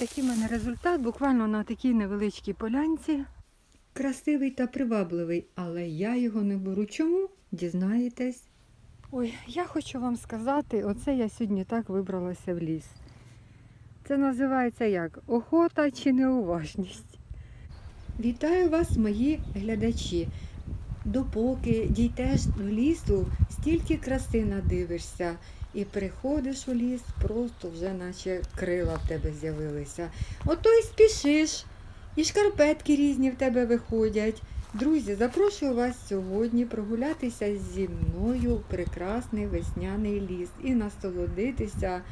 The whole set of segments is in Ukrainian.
такий в мене результат, буквально на такій невеличкій полянці. Красивий та привабливий, але я його не беру. Чому? Дізнаєтесь. Ой, я хочу вам сказати, оце я сьогодні так вибралася в ліс. Це називається як? Охота чи неуважність. Вітаю вас, мої глядачі. Допоки дійдеш до лісу, стільки краси надивишся. І приходиш у ліс, просто вже наче крила в тебе з'явилися. Ото й спішиш, і шкарпетки різні в тебе виходять. Друзі, запрошую вас сьогодні прогулятися зі мною в прекрасний весняний ліс і насолодитися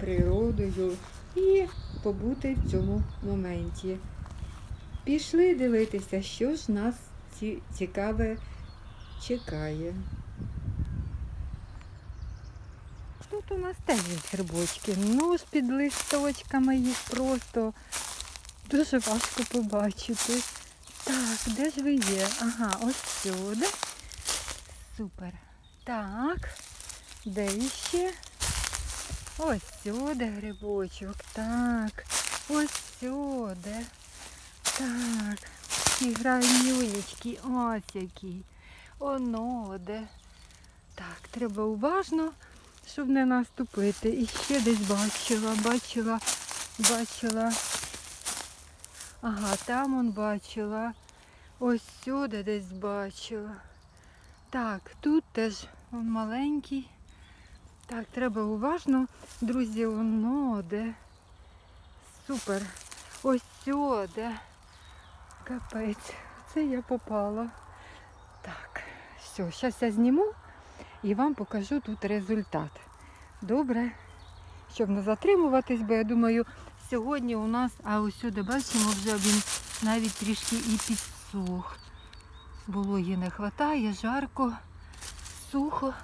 природою і побути в цьому моменті. Пішли дивитися, що ж нас ці- цікаве чекає. Тут у нас теж є грибочки. Ну, ж під листочками їх просто дуже важко побачити. Так, де ж ви є? Ага, ось сюди. Супер. Так. Де іще? Ось сюди грибочок. Так. Ось сюди. Так. І гранюлечки. Ось які. Оно де. Так, треба уважно, щоб не наступити. І ще десь бачила, бачила, бачила. Ага, там он бачила. Ось сюди десь бачила. Так, тут теж он маленький. Так, треба уважно. Друзі, воно де. Супер. Ось сюди. Капець. Це я попала. Так, все, зараз я зніму і вам покажу тут результат. Добре? Щоб не затримуватись, бо я думаю, сьогодні у нас, а ось сюди бачимо, вже він навіть трішки і підсух. Вологі не вистачає, жарко, сухо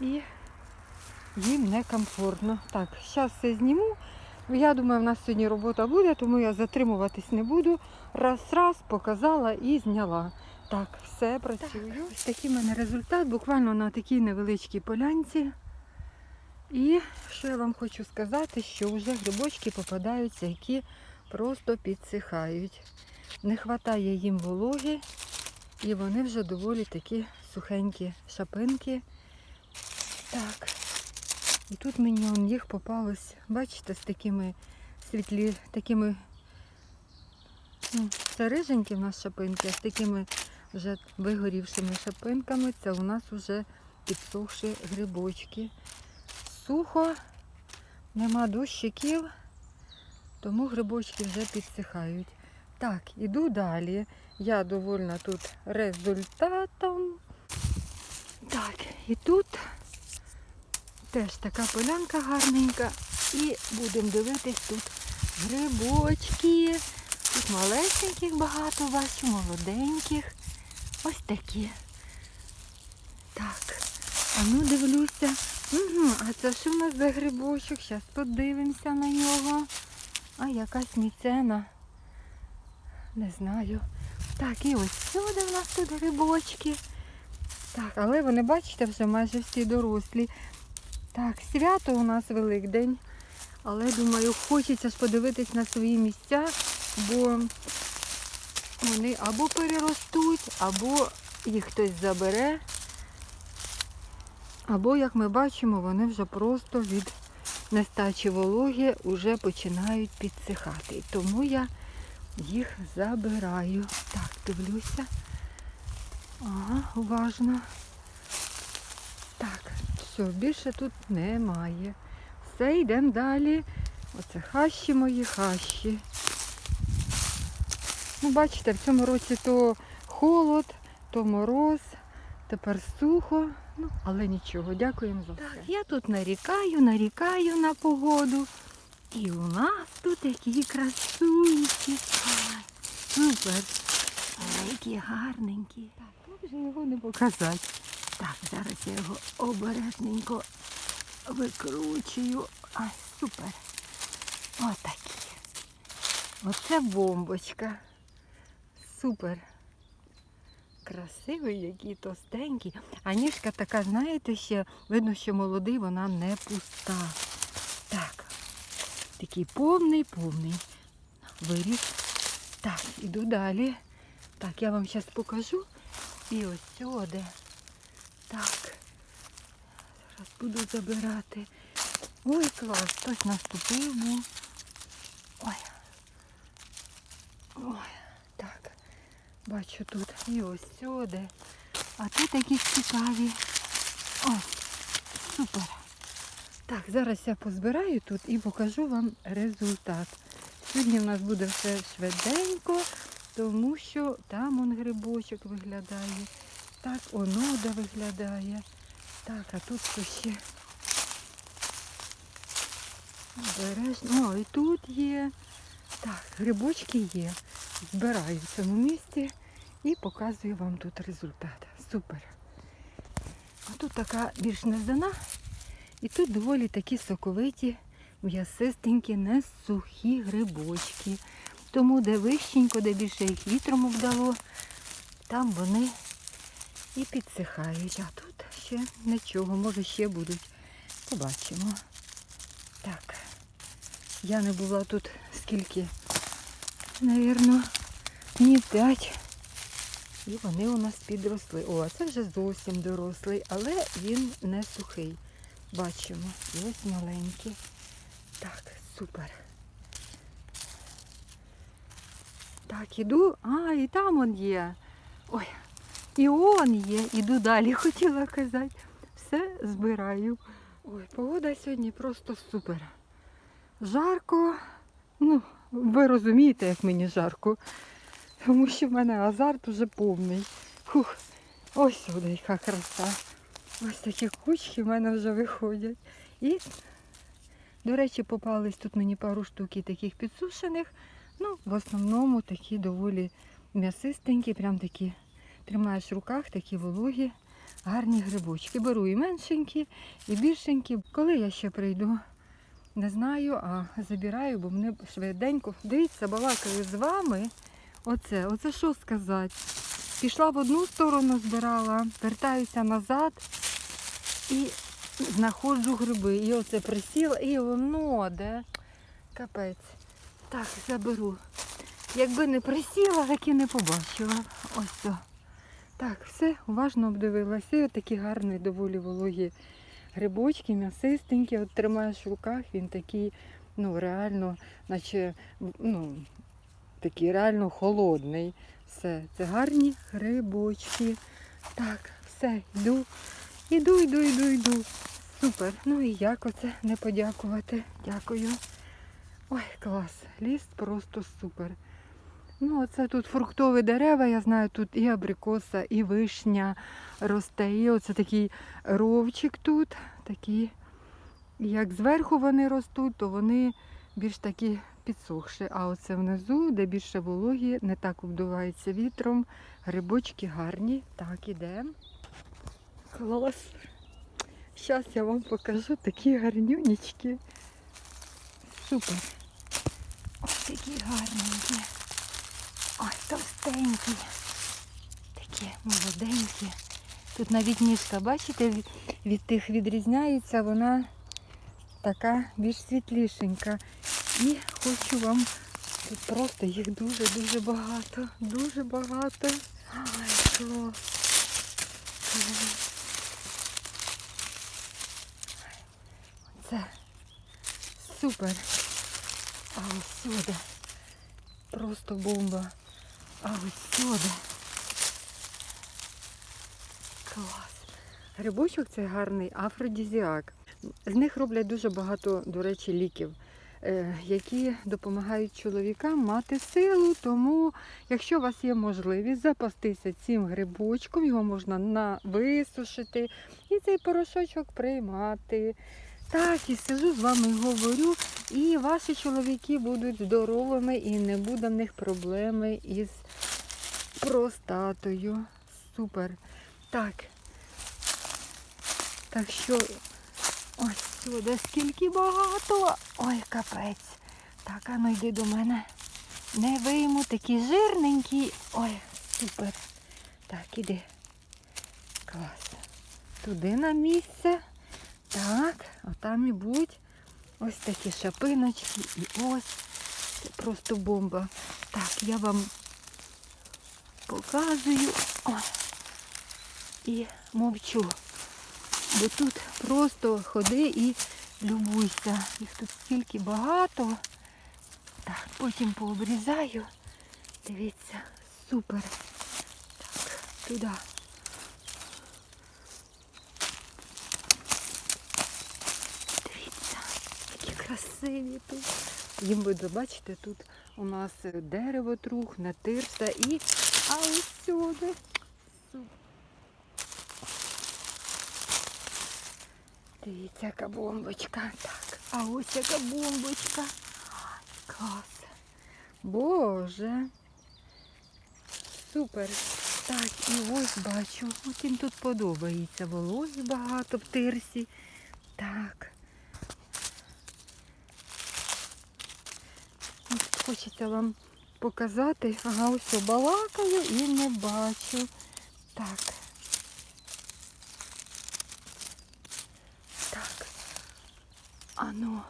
і їм некомфортно. Так, зараз все зніму. Я думаю, в нас сьогодні робота буде, тому я затримуватись не буду. Раз, раз, показала і зняла. Так, все, працюю. Ось такий в мене результат, буквально на такій невеличкій полянці. І що я вам хочу сказати, що вже грибочки попадаються, які просто підсихають. Не вистачає їм вологи, і вони вже доволі такі сухенькі шапинки. Так. І тут мені он їх попалось, бачите, з такими світлі, такими ну, це риженькі в нас шапинки, а з такими вже вигорівшими шапинками. Це у нас вже підсохші грибочки. Сухо, нема дощиків, тому грибочки вже підсихають. Так, іду далі. Я довольна тут результатом. Так, і тут теж така полянка гарненька. І будемо дивитись тут грибочки. Тут малесеньких багато бачу, молоденьких. Ось такі. Так, а ну дивлюся. Угу, а це що в нас за грибочок? Зараз подивимося на нього. А якась міцена. Не знаю. Так, і ось сюди в нас тут грибочки. Так, але вони, бачите, вже майже всі дорослі. Так, свято у нас Великдень. Але думаю, хочеться ж подивитись на свої місця, бо вони або переростуть, або їх хтось забере. Або, як ми бачимо, вони вже просто від нестачі вологи вже починають підсихати. Тому я їх забираю. Так, дивлюся. Ага, уважно. Так, все, більше тут немає. Все, йдемо далі. Оце хащі мої хащі. Ну, бачите, в цьому році то холод, то мороз, тепер сухо. Ну, але нічого, дякуємо за все. Так, я тут нарікаю, нарікаю на погоду. І у нас тут такі красунькі. Ай, Супер. Ай, Які гарненькі. Так, як же його не показати. Так, зараз я його обережненько викручую. Ай, супер. Отакі. Оце бомбочка. Супер. Красивий, який товстенький. А ніжка така, знаєте, ще видно, що молодий, вона не пуста. Так. Такий повний, повний виріс. Так, іду далі. Так, я вам зараз покажу. І ось сюди. Так. Зараз буду забирати. Ой, клас, хтось наступив був. Ой. Ой. Бачу тут і ось сюди. А тут якісь цікаві. Ось, супер. Так, зараз я позбираю тут і покажу вам результат. Сьогодні в нас буде все швиденько, тому що там он грибочок виглядає. Так, онода виглядає. Так, а тут що ще? Обережно. О, і тут є. Так, грибочки є. Збираю в цьому місці і показую вам тут результат. Супер. А тут така більш нездана. І тут доволі такі соковиті, м'ясистенькі, не сухі грибочки. Тому де вищенько, де більше їх вітром обдало, там вони і підсихають. А тут ще нічого, може ще будуть. Побачимо. Так. Я не була тут скільки, навірно, днів п'ять. І вони у нас підросли. О, це вже зовсім дорослий, але він не сухий. Бачимо. І ось маленький. Так, супер. Так, іду. А, і там он є. Ой, і он є. Іду далі, хотіла казати. Все збираю. Ой, погода сьогодні просто супер. Жарко. Ну, ви розумієте, як мені жарко. Тому що в мене азарт уже повний. Фух, ось сюди яка краса. Ось такі кучки в мене вже виходять. І, до речі, попались тут мені пару штук таких підсушених. Ну, в основному такі доволі м'ясистенькі, прям такі тримаєш в руках, такі вологі, гарні грибочки. Беру і меншенькі, і більшенькі. Коли я ще прийду, не знаю, а забираю, бо мене швиденько. Дивіться, балакаю з вами. Оце, оце що сказати. Пішла в одну сторону, збирала, вертаюся назад і знаходжу гриби. І оце присіла, і воно, де капець. Так, заберу. Якби не присіла, так і не побачила. Ось це. Так, все, уважно обдивилася. І отакі гарні, доволі вологі грибочки, м'ясистенькі. От тримаєш в руках, він такий, ну, реально, наче, ну, такий реально холодний. Все, це гарні грибочки. Так, все, йду. Іду, йду, йду, йду. Супер. Ну і як оце не подякувати. Дякую. Ой, клас. Ліс просто супер. Ну, оце тут фруктові дерева, я знаю, тут і абрикоса, і вишня росте. І оце такий ровчик тут. Такі, як зверху вони ростуть, то вони більш такі підсохші. А оце внизу, де більше вологі, не так обдувається вітром. Грибочки гарні. Так, ідемо. Клас. Зараз я вам покажу такі гарнюнічки. Супер. Ось такі гарненькі. Ось товстенькі. Такі молоденькі. Тут навіть ніжка, бачите, від тих відрізняється, вона така більш світлішенька. І хочу вам тут просто їх дуже-дуже багато. Дуже багато. Ай, клас. Клас. Це супер. А ось сюди. Просто бомба. А ось сюди. Клас. Грибочок це гарний афродізіак. З них роблять дуже багато, до речі, ліків, які допомагають чоловікам мати силу. Тому, якщо у вас є можливість запастися цим грибочком, його можна на висушити і цей порошочок приймати. Так, і сижу з вами говорю, і ваші чоловіки будуть здоровими і не буде в них проблеми із простатою. Супер. Так. Так що ось сюди скільки багато. Ой, капець. Так, а ну йди до мене. Не вийму, такі жирненькі. Ой, супер. Так, іди. Клас. Туди на місце. Так, отам і будь. Ось такі шапиночки і ось. Це просто бомба. Так, я вам показую. Ой. І мовчу. Бо тут просто ходи і любуйся. Їх тут стільки багато. Так, потім пообрізаю. Дивіться, супер. Так, туди. Дивіться, які красиві тут. Їм буде, бачите, тут у нас дерево трухне, тирса і а ось сюди. Супер. Дивіться, яка бомбочка. Так, а ось яка бомбочка. Клас. Боже. Супер. Так, і ось бачу. От їм тут подобається. Вологі багато в тирсі. Так. От Хочеться вам показати. Ага, ось балакаю і не бачу. Так. Ану.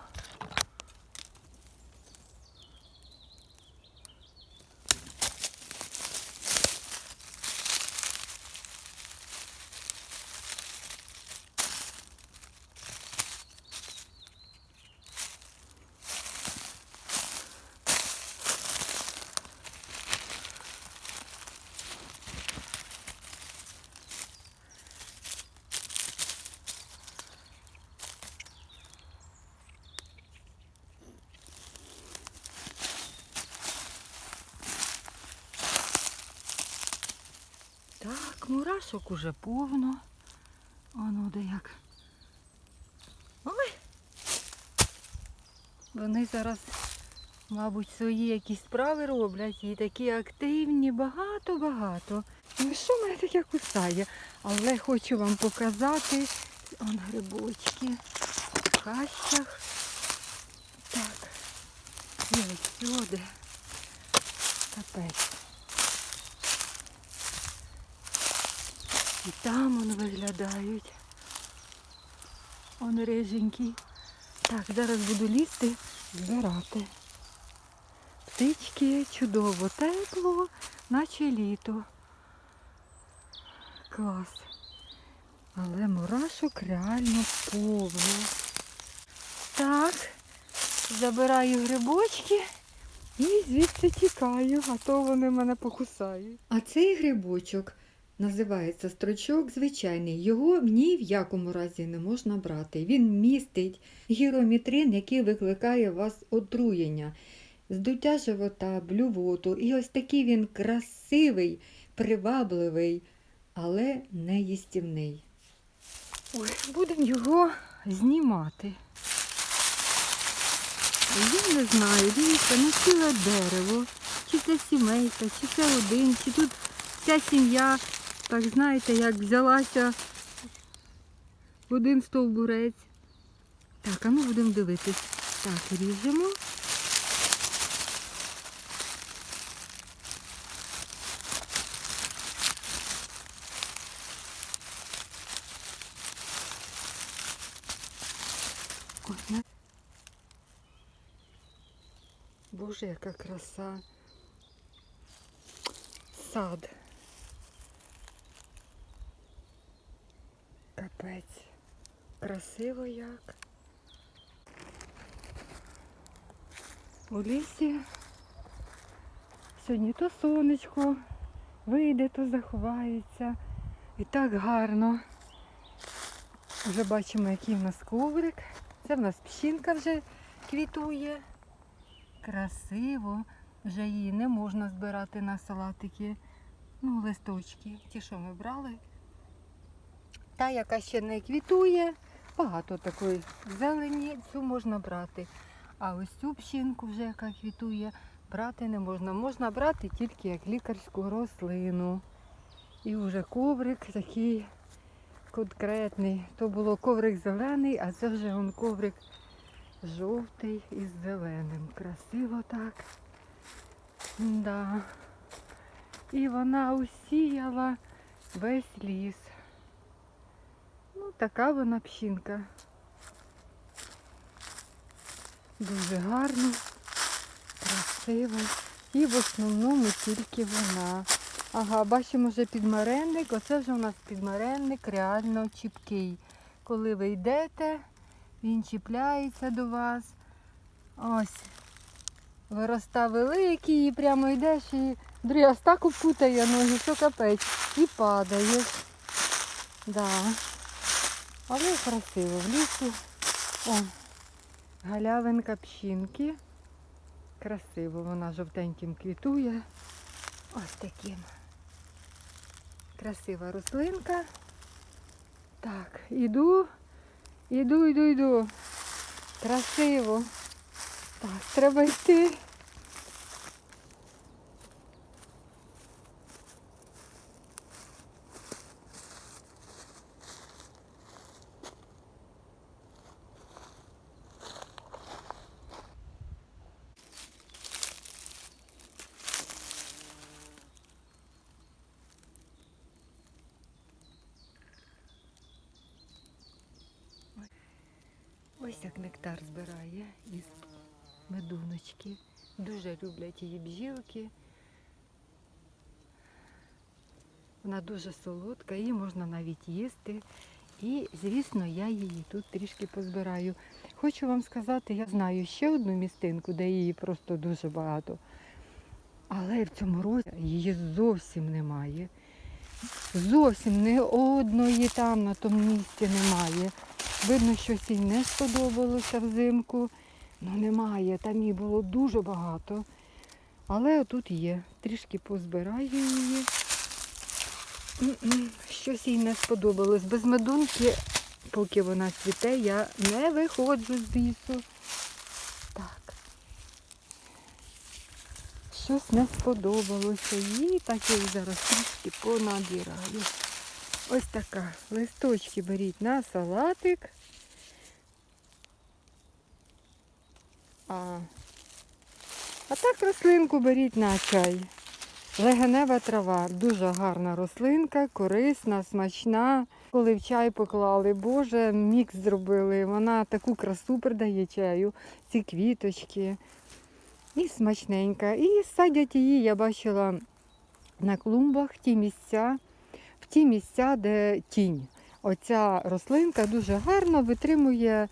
Так, мурашок уже повно. Воно де як. Ой! Вони зараз, мабуть, свої якісь справи роблять і такі активні, багато-багато. Ну що мене таке кусає? Але хочу вам показати он грибочки в хащах. Так, і ось сюди. Капець. І там вони виглядають. Он риженький. Так, зараз буду лізти, збирати. Птички чудово, тепло, наче літо. Клас. Але мурашок реально повно. Так, забираю грибочки і звідси тікаю, а то вони мене покусають. А цей грибочок називається строчок звичайний. Його ні в якому разі не можна брати. Він містить гіромітрин, який викликає у вас отруєння, здуття живота, блювоту. І ось такий він красивий, привабливий, але не їстівний. Ой, будемо його знімати. Я не знаю, дивіться, ну ціле дерево. Чи це сімейка, чи це один, чи тут вся сім'я, так знаєте, як взялася в один стовбурець. Так, а ну будемо дивитись. Так, ріжемо. Боже, яка краса. Сад. Капець. Красиво як. У лісі сьогодні то сонечко вийде, то заховається. І так гарно. Вже бачимо, який в нас коврик. Це в нас пщинка вже квітує. Красиво. Вже її не можна збирати на салатики. Ну, листочки, ті, що ми брали. Та, яка ще не квітує, багато такої зелені, цю можна брати. А ось цю пщинку вже, яка квітує, брати не можна. Можна брати тільки як лікарську рослину. І вже коврик такий конкретний. То було коврик зелений, а це вже он коврик жовтий із зеленим. Красиво так. Да. І вона усіяла весь ліс. Ну, така вона пщинка. Дуже гарно, красиво. І в основному тільки вона. Ага, бачимо вже підмаренник. Оце вже у нас підмаренник реально чіпкий. Коли ви йдете, він чіпляється до вас. Ось. Вироста великий, і прямо йдеш і Андрій аж так опутає ноги, що капець. І падаєш. Да. Але красиво в лісі. О, галявинка пщінки. Красиво, вона жовтеньким квітує. Ось таким. Красива рослинка. Так, іду, іду, іду, іду. Красиво. Так, треба йти. Ось як нектар збирає із медуночки. Дуже люблять її бджілки. Вона дуже солодка, її можна навіть їсти. І, звісно, я її тут трішки позбираю. Хочу вам сказати, я знаю ще одну містинку, де її просто дуже багато. Але в цьому році її зовсім немає. Зовсім ні одної там на тому місці немає. Видно, щось їй не сподобалося взимку. Ну немає, там її було дуже багато. Але тут є. Трішки позбираю її. Щось їй не сподобалось. Без медунки, поки вона цвіте, я не виходжу з лісу. Так. Щось не сподобалося їй, так я її зараз трішки понабираю. Ось така. Листочки беріть на салатик. А, а так рослинку беріть на чай. Легенева трава. Дуже гарна рослинка, корисна, смачна. Коли в чай поклали, Боже, мікс зробили. Вона таку красу придає чаю, ці квіточки. І смачненька. І садять її, я бачила на клумбах ті місця, ті місця, де тінь. Оця рослинка дуже гарно витримує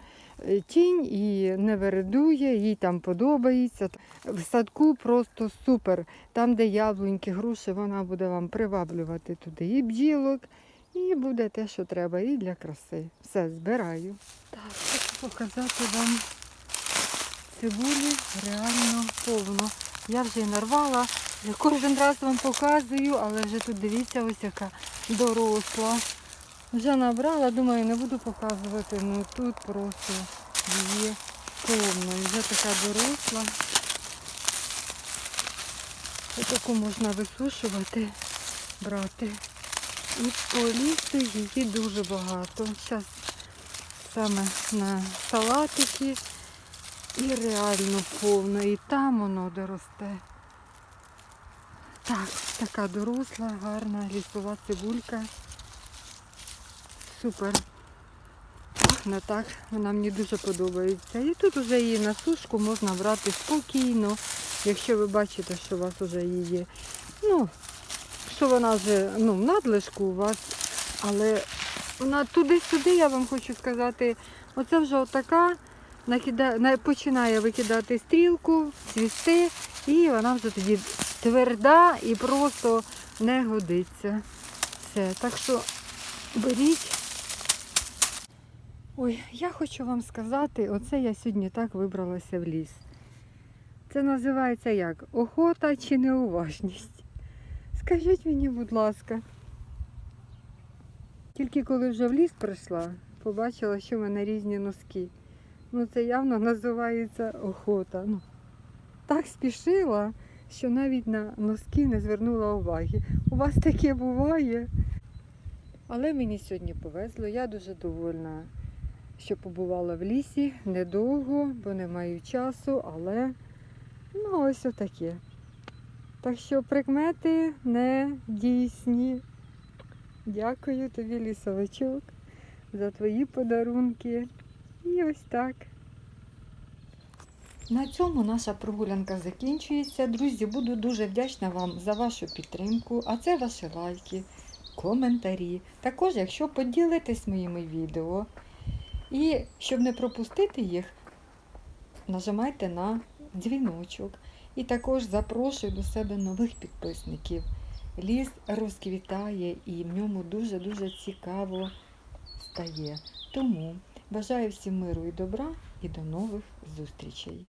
е, тінь і не вередує, їй там подобається. В садку просто супер. Там, де яблуньки, груші, вона буде вам приваблювати туди і бджілок, і буде те, що треба, і для краси. Все, збираю. Так, хочу показати вам цибулі реально повно. Я вже нарвала, я кожен раз вам показую, але вже тут дивіться, ось яка доросла. Вже набрала, думаю, не буду показувати, ну тут просто її повно. Вже така доросла. Ось таку можна висушувати, брати. І по лісу її дуже багато. Зараз саме на салатики і реально повно. І там воно доросте. Так, така доросла, гарна лісова цибулька. Супер. Пахне так, вона мені дуже подобається. І тут вже її на сушку можна брати спокійно, якщо ви бачите, що у вас вже її, ну, що вона вже ну, в надлишку у вас, але вона туди-сюди, я вам хочу сказати, оце вже отака, накида... починає викидати стрілку, цвісти, і вона вже тоді тверда і просто не годиться. Все. Так що беріть. Ой, я хочу вам сказати, оце я сьогодні так вибралася в ліс. Це називається як? Охота чи неуважність? Скажіть мені, будь ласка. Тільки коли вже в ліс прийшла, побачила, що в мене різні носки. Ну це явно називається охота. Ну, так спішила, що навіть на носки не звернула уваги. У вас таке буває. Але мені сьогодні повезло, я дуже довольна, що побувала в лісі недовго, бо не маю часу, але ну ось отаке. Так що прикмети не дійсні. Дякую тобі, лісовичок, за твої подарунки. І ось так. На цьому наша прогулянка закінчується. Друзі, буду дуже вдячна вам за вашу підтримку, а це ваші лайки, коментарі. Також, якщо поділитесь моїми відео. І щоб не пропустити їх, нажимайте на дзвіночок. І також запрошую до себе нових підписників. Ліс розквітає і в ньому дуже-дуже цікаво стає. Тому бажаю всім миру і добра і до нових зустрічей.